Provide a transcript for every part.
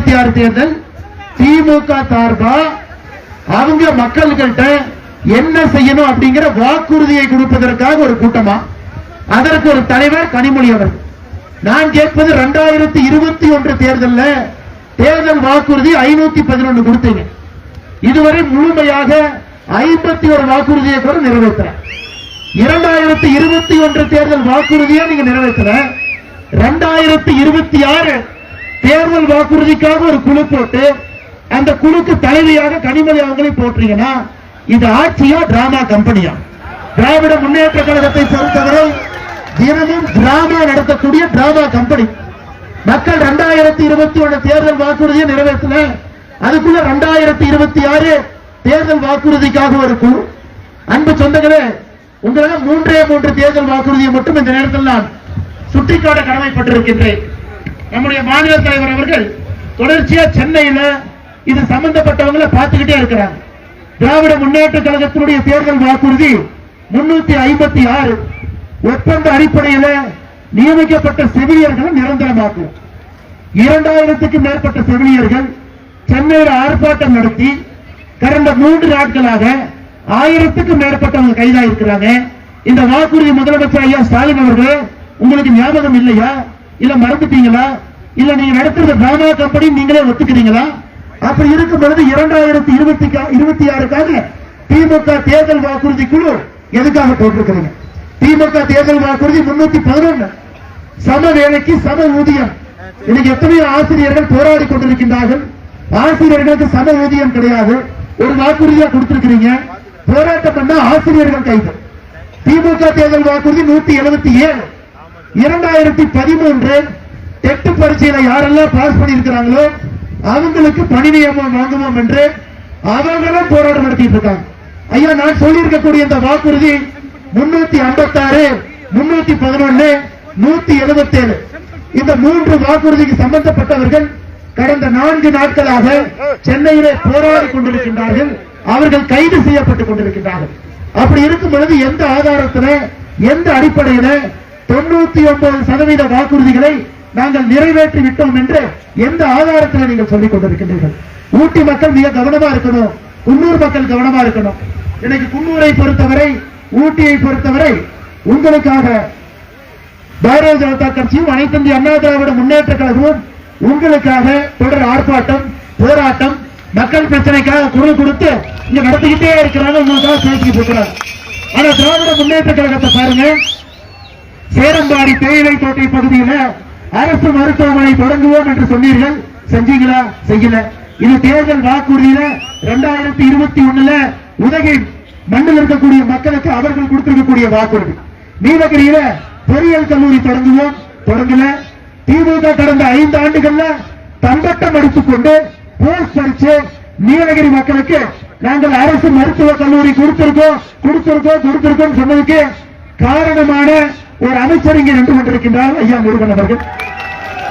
இருபத்தி ஆறு தேர்தல் திமுக சார்பா? அவங்க மக்கள்கிட்ட என்ன செய்யணும் அப்படிங்கிற வாக்குறுதியை கொடுப்பதற்காக ஒரு கூட்டமா? அதற்கு ஒரு தலைவர் கனிமொழி அவர் நான் கேட்பது இரண்டாயிரத்தி இருபத்தி ஒன்று தேர்தலில் தேர்தல் வாக்குறுதி ஐநூத்தி பதினொன்று கொடுத்தீங்க. இதுவரை முழுமையாக ஐம்பத்தி ஒரு வாக்குறுதியை கூட நிறைவேற்ற இரண்டாயிரத்தி இருபத்தி ஒன்று தேர்தல் வாக்குறுதியை நீங்க நிறைவேற்ற இரண்டாயிரத்தி இருபத்தி ஆறு தேர்தல் வாக்குறுதிக்காக ஒரு குழு போட்டு அந்த குழுக்கு தலைவியாக கனிமொழி அவங்களை போட்டீங்கன்னா இது ஆட்சியா டிராமா கம்பெனியா? திராவிட முன்னேற்ற கழகத்தை பொறுத்தவரை தினமும் டிராமா நடத்தக்கூடிய டிராமா கம்பெனி. மக்கள் இரண்டாயிரத்தி இருபத்தி ஒண்ணு தேர்தல் வாக்குறுதியை நிறைவேற்றின அதுக்குள்ள இரண்டாயிரத்தி இருபத்தி ஆறு தேர்தல் வாக்குறுதிக்காக ஒரு குழு. அன்பு சொந்தங்களே உங்களால் மூன்றே மூன்று தேர்தல் வாக்குறுதியை மட்டும் இந்த நேரத்தில் நான் சுட்டிக்காட்ட கடமைப்பட்டிருக்கின்றேன். நம்முடைய மாநில தலைவர் அவர்கள் தொடர்ச்சியா சென்னையில இது சம்பந்தப்பட்டவங்களை பார்த்துக்கிட்டே இருக்கிறாங்க. திராவிட முன்னேற்ற கழகத்தினுடைய தேர்தல் வாக்குறுதி முன்னூத்தி ஐம்பத்தி ஆறு. ஒப்பந்த அடிப்படையில நியமிக்கப்பட்ட செவிலியர்களை நிரந்தரமாக்கும் இரண்டாயிரத்துக்கும் மேற்பட்ட செவிலியர்கள் சென்னையில் ஆர்ப்பாட்டம் நடத்தி கடந்த மூன்று நாட்களாக ஆயிரத்துக்கும் மேற்பட்டவங்க கைதாக இருக்கிறாங்க இந்த வாக்குறுதி முதலமைச்சர் ஐயா ஸ்டாலின் அவர்கள் உங்களுக்கு ஞாபகம் இல்லையா? இல்ல மறந்துட்டீங்களா இல்ல நீங்க நடத்துறது டிராமா கம்பெனி நீங்களே ஒத்துக்கிறீங்களா? அப்படி இருக்கும் பொழுது இரண்டாயிரத்தி இருபத்தி இருபத்தி ஆறுக்காக திமுக தேர்தல் வாக்குறுதி குழு எதுக்காக போட்டிருக்கிறீங்க திமுக தேர்தல் வாக்குறுதி முன்னூத்தி பதினொன்னு. சம வேலைக்கு சம ஊதியம். இன்னைக்கு எத்தனையோ ஆசிரியர்கள் போராடி கொண்டிருக்கின்றார்கள். ஆசிரியர்களுக்கு சம ஊதியம் கிடையாது. ஒரு வாக்குறுதியா கொடுத்திருக்கிறீங்க. போராட்டம் பண்ண ஆசிரியர்கள் கைது. திமுக தேர்தல் வாக்குறுதி நூத்தி எழுபத்தி ஏழு. இரண்டாயிரத்தி பதிமூன்று எட்டு பரீட்சையில யாரெல்லாம் பாஸ் பண்ணியிருக்கிறாங்களோ அவங்களுக்கு பணி நியமனம் வாங்குவோம் என்று அவர்களும் போராட்டம் நடத்திட்டு இருக்காங்க. ஐயா நான் சொல்லியிருக்கக்கூடிய இந்த வாக்குறுதி முன்னூத்தி ஐம்பத்தாறு முன்னூத்தி பதினொன்னு நூத்தி எழுபத்தேழு. இந்த மூன்று வாக்குறுதிக்கு சம்பந்தப்பட்டவர்கள் கடந்த நான்கு நாட்களாக சென்னையிலே போராடி கொண்டிருக்கின்றார்கள். அவர்கள் கைது செய்யப்பட்டுக் கொண்டிருக்கின்றார்கள். அப்படி இருக்கும் பொழுது எந்த ஆதாரத்தில எந்த அடிப்படையில தொண்ணூத்தி ஒன்பது சதவீத வாக்குறுதிகளை நாங்கள் நிறைவேற்றி விட்டோம் என்று எந்த ஆதாரத்தில் நீங்கள் சொல்லிக் கொண்டிருக்கின்றீர்கள்? ஊட்டி மக்கள் மிக கவனமா இருக்கணும். குன்னூர் மக்கள் கவனமா இருக்கணும். இன்னைக்கு குன்னூரை பொறுத்தவரை ஊட்டியை பொறுத்தவரை உங்களுக்காக பாரதிய ஜனதா கட்சியும் அனைத்து இந்திய அண்ணா திராவிட முன்னேற்ற கழகமும் உங்களுக்காக தொடர் ஆர்ப்பாட்டம் போராட்டம் மக்கள் பிரச்சனைக்காக குரல் கொடுத்து இங்க நடத்திக்கிட்டே இருக்கிறாங்க. உங்களுக்காக பேசிக்கிட்டு இருக்கிறாங்க ஆனா திராவிட முன்னேற்ற கழகத்தை பாருங்க சேரம்பாடி தேயிலை தோட்டை பகுதியில அரசு மருத்துவமனை தொடங்குவோம் என்று சொன்னீர்கள். செஞ்சீங்களா? செய்யல. இது தேர்தல் வாக்குறுதியில இரண்டாயிரத்தி இருபத்தி ஒண்ணுல உதகை மண்ணில் இருக்கக்கூடிய மக்களுக்கு அவர்கள் கொடுத்திருக்கக்கூடிய வாக்குறுதி. நீலகிரியில பொறியியல் கல்லூரி தொடங்குவோம். தொடங்கல. திமுக கடந்த ஐந்து ஆண்டுகள்ல தம்பட்டம் எடுத்துக்கொண்டு போஸ்ட் அடிச்சு நீலகிரி மக்களுக்கு நாங்கள் அரசு மருத்துவக் கல்லூரி கொடுத்திருக்கோம் கொடுத்திருக்கோம் கொடுத்திருக்கோம் சொன்னதுக்கு காரணமான ஒரு அமைச்சர் இங்கே நின்று கொண்டிருக்கின்றார் ஐயா முருகன் அவர்கள்.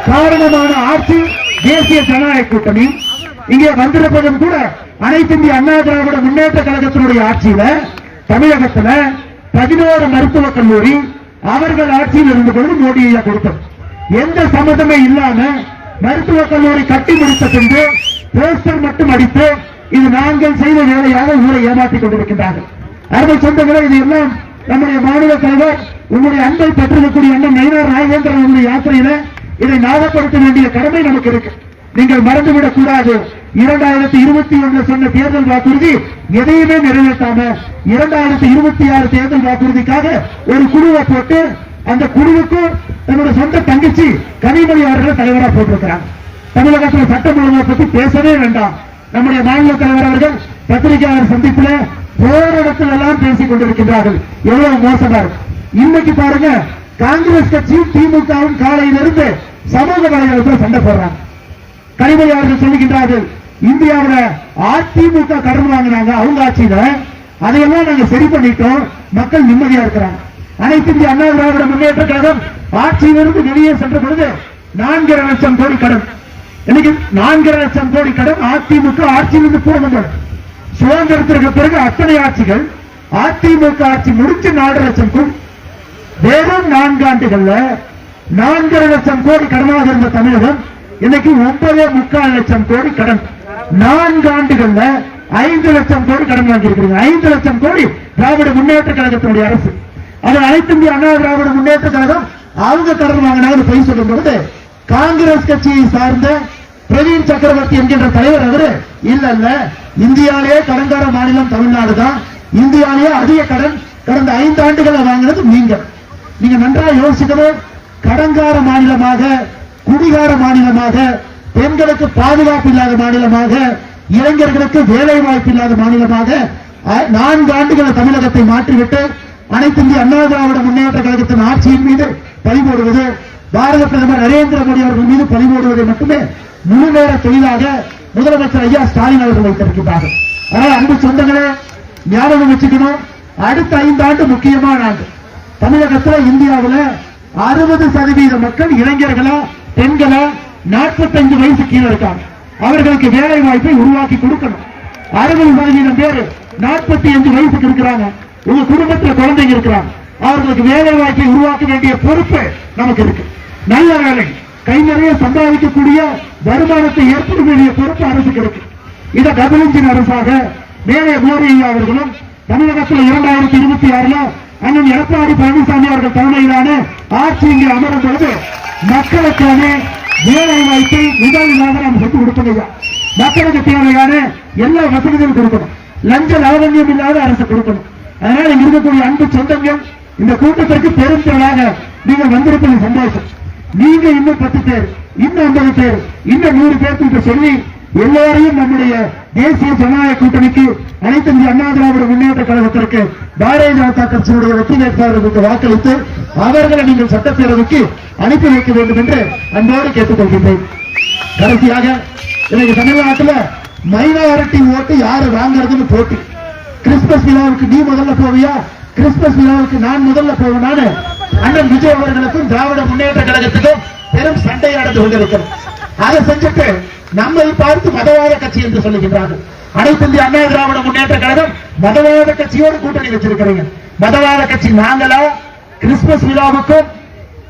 காரணமான ஆட்சி தேசிய ஜனநாயக கூட்டணி. இங்கே வந்திருப்பதும் கூட அனைத்து இந்திய அண்ணா திராவிட முன்னேற்ற கழகத்தினுடைய ஆட்சியில தமிழகத்துல பதினோரு மருத்துவக் கல்லூரி அவர்கள் ஆட்சியில் இருந்து கொண்டு மோடி ஐயா கொடுத்தது. எந்த சம்மதமே இல்லாம மருத்துவக் கல்லூரி கட்டி முடித்த பின்பு போஸ்டர் மட்டும் அடித்து இது நாங்கள் செய்த வேலையாக ஊரை ஏமாற்றிக் கொண்டிருக்கின்றார்கள். அருமை சொந்தங்களை இது எல்லாம் நம்முடைய மாநில தலைவர் உங்களுடைய அன்பை பெற்றிருக்கக்கூடிய அண்ணன் நயினார் ராஜேந்திரன் அவருடைய யாத்திரையில இதை ஞாபகப்படுத்த வேண்டிய கடமை நமக்கு இருக்கு. நீங்கள் மறந்துவிடக் கூடாது. இரண்டாயிரத்தி இருபத்தி ஒன்று சொன்ன தேர்தல் வாக்குறுதி எதையுமே நிறைவேற்றாம இரண்டாயிரத்தி இருபத்தி ஆறு தேர்தல் வாக்குறுதிக்காக ஒரு குழுவை போட்டு அந்த குழுவுக்கு தன்னோட சொந்த தங்கச்சி கனிமொழி அவர்களை தலைவரா போட்டிருக்கிறாங்க. தமிழகத்துல சட்டம் ஒழுங்கை பத்தி பேசவே வேண்டாம். நம்முடைய மாநில தலைவர் அவர்கள் பத்திரிகையாளர் சந்திப்புல போராடத்தில் எல்லாம் பேசிக் கொண்டிருக்கின்றார்கள் எவ்வளவு மோசமா இன்னைக்கு பாருங்க காங்கிரஸ் கட்சியும் திமுகவும் காலையிலிருந்து சமூக வலைதளத்தில் சண்டை போடுறாங்க. கனிமொழி அவர்கள் சொல்லுகின்றார்கள் இந்தியாவுல அதிமுக கடன் வாங்கினாங்க அவங்க ஆட்சியில. அதையெல்லாம் நாங்க சரி பண்ணிட்டோம். மக்கள் நிம்மதியா இருக்கிறாங்க. அனைத்து இந்திய அண்ணா திராவிட முன்னேற்ற கழகம் ஆட்சியிலிருந்து வெளியே சென்ற பொழுது நான்கரை லட்சம் கோடி கடன். இன்னைக்கு நான்கரை லட்சம் கோடி கடன் அதிமுக ஆட்சியிலிருந்து போனது சுதந்திரத்திற்கு பிறகு அத்தனை ஆட்சிகள் அதிமுக ஆட்சி முடிச்சு நாலு லட்சம் வெறும் நான்கு ஆண்டுகள்ல நான்கரை லட்சம் கோடி கடனாக இருந்த தமிழகம் இன்னைக்கு ஒன்பதே முக்கால் லட்சம் கோடி கடன். நான்கு ஆண்டுகள்ல ஐந்து லட்சம் கோடி கடன் வாங்கியிருக்கிறீங்க. ஐந்து லட்சம் கோடி திராவிட முன்னேற்ற கழகத்தினுடைய அரசு. அதை அனைத்து இந்திய அண்ணா திராவிட முன்னேற்ற கழகம் அவங்க கடன் வாங்கினாங்க பொய் சொல்லும் பொழுது காங்கிரஸ் கட்சியை சார்ந்த பிரவீன் சக்கரவர்த்தி என்கின்ற தலைவர் அவரு இல்ல இல்ல இந்தியாலேயே கடன்கார மாநிலம் தமிழ்நாடு தான். இந்தியாவிலேயே அதிக கடன் கடந்த ஐந்து ஆண்டுகளை வாங்கினது நீங்க நீங்க நன்றாக யோசிக்கணும் கடன்கார மாநிலமாக குடிகார மாநிலமாக பெண்களுக்கு பாதுகாப்பு இல்லாத மாநிலமாக இளைஞர்களுக்கு வேலை வாய்ப்பு இல்லாத மாநிலமாக நான்கு ஆண்டுகளை தமிழகத்தை மாற்றிவிட்டு அனைத்து இந்திய அண்ணா திராவிட முன்னேற்ற கழகத்தின் ஆட்சியின் மீது பறிபோடுவது பாரத பிரதமர் நரேந்திர மோடி அவர்கள் மீது பறிபோடுவதை மட்டுமே முழு நேர தொழிலாக முதலமைச்சர் ஐயா ஸ்டாலின் அவர்கள் வைத்திருக்கிறார்கள் அதனால் அன்பு சொந்தங்களே ஞாபகம் வச்சுக்கணும். அடுத்த ஐந்து ஆண்டு முக்கியமான ஆண்டு தமிழகத்துல இந்தியாவுல அறுபது சதவீத மக்கள் இளைஞர்களா பெண்களா நாற்பத்தஞ்சு வயசு கீழே இருக்காங்க. அவர்களுக்கு வேலை வாய்ப்பை உருவாக்கி கொடுக்கணும். அறுபது சதவீதம் பேர் நாற்பத்தி அஞ்சு வயசுக்கு இருக்கிறாங்க. உங்க குடும்பத்துல குழந்தைங்க இருக்கிறாங்க. அவர்களுக்கு வேலை வாய்ப்பை உருவாக்க வேண்டிய பொறுப்பு நமக்கு இருக்கு. நல்ல வேலை. கை நிறைய சம்பாதிக்கக்கூடிய வருமானத்தை ஏற்பட வேண்டிய பொறுப்பு அரசுக்கு இருக்கு. இதை டபுள் இன்ஜின் அரசாக மேலே மோடி அவர்களும் தமிழகத்தில் இரண்டாயிரத்தி இருபத்தி ஆறுல அண்ணன் எடப்பாடி பழனிசாமி அவர்கள் தலைமையிலான ஆட்சி இங்கே அமரும் பொழுது மக்களுக்கான வேலை வாய்ப்பை முதலாக நாம் செஞ்சு கொடுப்பதையா மக்களுக்கு தேவையான எல்லா வசதிகளும் கொடுக்கணும். லஞ்ச லாவண்யம் இல்லாத அரசு கொடுக்கணும். அதனால இங்க இருக்கக்கூடிய அன்பு சொந்தங்கள் இந்த கூட்டத்திற்கு பெருந்திரளாக நீங்கள் வந்திருப்பது சந்தோஷம். நீங்க இன்னும் பத்து பேர் இன்னும் ஐம்பது பேர் இன்னும் நூறு பேர்த்து சொல்லி எல்லாரையும் நம்முடைய தேசிய ஜனநாயக கூட்டணிக்கு அனைத்து இந்திய அண்ணா திராவிட முன்னேற்ற கழகத்திற்கு பாரதிய ஜனதா கட்சியினுடைய வெற்றி வேட்பாளர்களுக்கு வாக்களித்து அவர்களை நீங்கள் சட்டப்பேரவைக்கு அனுப்பி வைக்க வேண்டும் என்று அன்போடு கேட்டுக்கொள்கின்றேன். கடைசியாக இன்னைக்கு தமிழ்நாட்டில் மைனாரிட்டி ஓட்டு யாரு வாங்குறதுன்னு போட்டி. கிறிஸ்துமஸ் விழாவுக்கு நீ முதல்ல போவியா? கிறிஸ்துமஸ் விழாவுக்கு நான் முதல்ல போவேனான்னு அண்ணன் விஜய் அவர்களுக்கும் திராவிட முன்னேற்ற கழகத்துக்கும் பெரும் சண்டை நடந்து கொண்டிருக்கிறது. அதை செஞ்சுட்டு நம்மை பார்த்து மதவாத கட்சி என்று சொல்லுகின்றார்கள். அனைத்து இந்திய அண்ணா திராவிட முன்னேற்ற கழகம் மதவாத கட்சியோடு கூட்டணி வச்சிருக்கிறீங்க. மதவாத கட்சி நாங்களா? கிறிஸ்துமஸ் விழாவுக்கும்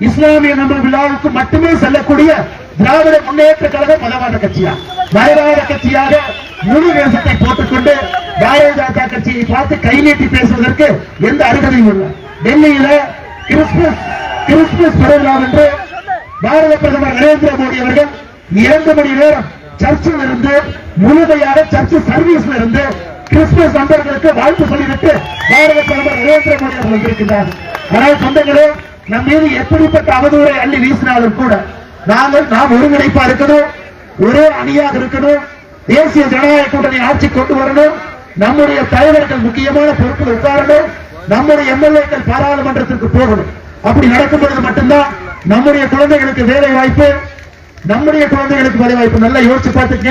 இஸ்லாமிய நம்ம விழாவுக்கு மட்டுமே செல்லக்கூடிய திராவிட முன்னேற்ற கழகம் மதவாத கட்சியா? மதவாத கட்சியாக முழு வேஷத்தை போட்டுக்கொண்டு பாரதிய ஜனதா கட்சியை பார்த்து கை நீட்டி பேசுவதற்கு எந்த அருகதையும் இல்லை. டெல்லியில கிறிஸ்துமஸ் கிறிஸ்துமஸ் பரவலாம் என்று பாரத பிரதமர் நரேந்திர மோடி அவர்கள் இரண்டு மணி நேரம் சர்ச்சில் இருந்து முழுமையாக சர்ச் சர்வீஸ்ல இருந்து கிறிஸ்துமஸ் நண்பர்களுக்கு வாழ்த்து சொல்லிவிட்டு பாரத பிரதமர் நரேந்திர மோடி அவர்கள் வந்திருக்கிறார் ஆனால் சொந்தங்களே நம் மீது எப்படிப்பட்ட அவதூறை அள்ளி வீசினாலும் கூட நாங்கள் நாம் ஒருங்கிணைப்பா இருக்கணும் ஒரே அணியாக இருக்கணும் தேசிய ஜனநாயக கூட்டணி ஆட்சி கொண்டு வரணும் நம்முடைய தலைவர்கள் முக்கியமான பொறுப்பு உட்காரணும் நம்முடைய எம்எல்ஏக்கள் பாராளுமன்றத்திற்கு போகணும். அப்படி நடக்கும் பொழுது மட்டும்தான் நம்முடைய குழந்தைகளுக்கு வேலை வாய்ப்பு நம்முடைய குழந்தைகளுக்கு வேலை வாய்ப்பு. நல்லா யோசிச்சு பார்த்துக்க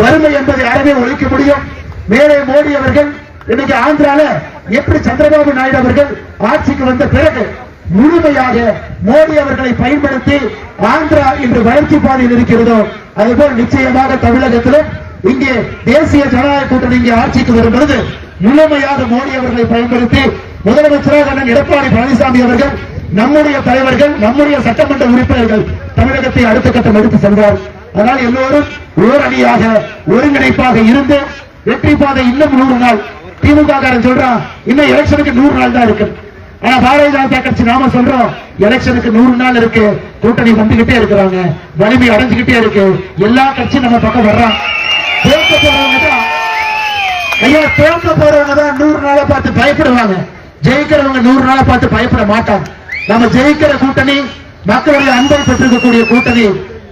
வறுமை என்பதை அறவே ஒழிக்க முடியும். மேலே மோடி அவர்கள் இன்னைக்கு ஆந்திரால எப்படி சந்திரபாபு நாயுடு அவர்கள் ஆட்சிக்கு வந்த பிறகு முழுமையாக மோடி அவர்களை பயன்படுத்தி ஆந்திரா இன்று வளர்ச்சி பாதையில் இருக்கிறதோ அதுபோல் நிச்சயமாக தமிழகத்திலும் இங்கே தேசிய ஜனநாயக கூட்டணி இங்கே ஆட்சிக்கு வரும் பொழுது முழுமையாக மோடி அவர்களை பயன்படுத்தி முதலமைச்சராக அண்ணன் எடப்பாடி பழனிசாமி அவர்கள் நம்முடைய தலைவர்கள் நம்முடைய சட்டமன்ற உறுப்பினர்கள் தமிழகத்தை அடுத்த கட்டம் எடுத்து சென்றார். அதனால் எல்லோரும் ஓர் அணியாக ஒருங்கிணைப்பாக இருந்து வெற்றி பாதை இன்னும் நூறு நாள். திமுக காரன் சொல்றான் இன்னும் எலெக்ஷனுக்கு நூறு நாள் தான் இருக்கு. ஆனா பாரதிய ஜனதா கட்சி நாம சொல்றோம் எலெக்ஷனுக்கு நூறு நாள் இருக்கு. கூட்டணி வந்துகிட்டே இருக்கிறாங்க. வலிமை அடைஞ்சுகிட்டே இருக்கு. எல்லா கட்சியும் நம்ம பக்கம் வர்றான். தான் ஐயா தோற்க போறவங்க தான் நூறு நாளை பார்த்து பயப்படுவாங்க. ஜெயிக்கிறவங்க நூறு நாளை பார்த்து பயப்பட மாட்டாங்க. நம்ம ஜெயிக்கிற கூட்டணி மக்களுடைய அன்பை பெற்றிருக்கக்கூடிய கூட்டணி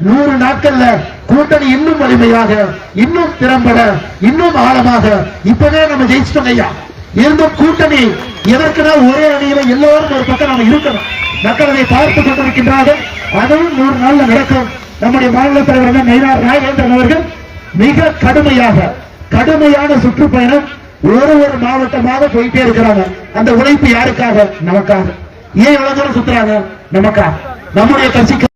நூறு நாட்கள்ல கூட்டணி இன்னும் வலிமையாக இன்னும் திறம்பட இன்னும் ஆழமாக இப்பவே நம்ம ஜெயிச்சிட்டோம் ஐயா. இருந்த கூட்டணி எதற்குனா ஒரே அணியில எல்லோரும் ஒரு பக்கம் நம்ம இருக்கணும். மக்கள் அதை பார்த்து கொண்டிருக்கின்றார்கள். அதுவும் நூறு நாள்ல நடக்கும். நம்முடைய மாநில தலைவர் நயினார் ராகேந்திரன் அவர்கள் மிக கடுமையாக கடுமையான சுற்றுப்பயணம் ஒரு ஒரு மாவட்டமாக போயிட்டே இருக்கிறாங்க. அந்த உழைப்பு யாருக்காக? நமக்காக. ஏன் இவ்வளவு தூரம் சுத்துறாங்க? நமக்காக. நம்முடைய கட்சிக்கு